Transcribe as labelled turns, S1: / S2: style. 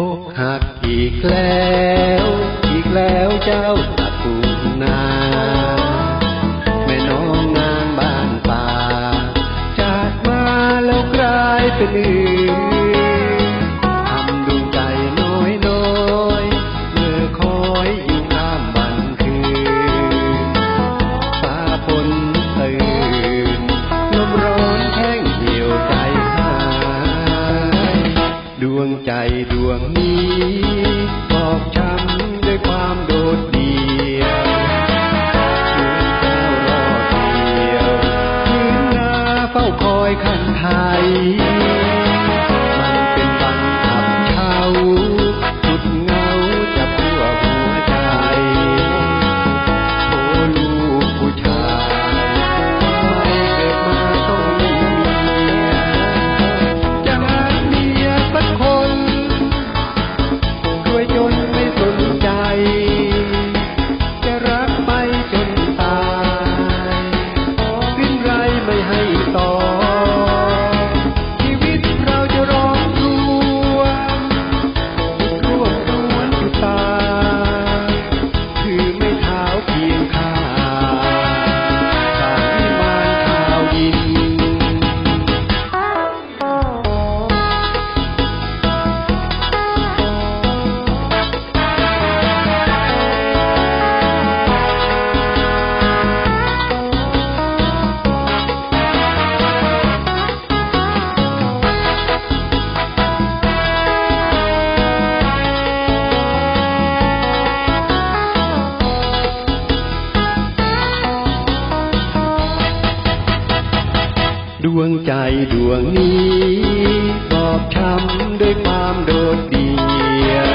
S1: อกหักอีกแล้ว อีกแล้วเจ้า ดวงใจดวงนี้บอกช้ำด้วยความโดดเดี่ยวช่วยเจ้ารอเดียวยืนนาเฝ้าคอยขันไทย ดวงใจดวงนี้ตอบช้ำด้วยความโดดเดี่ยว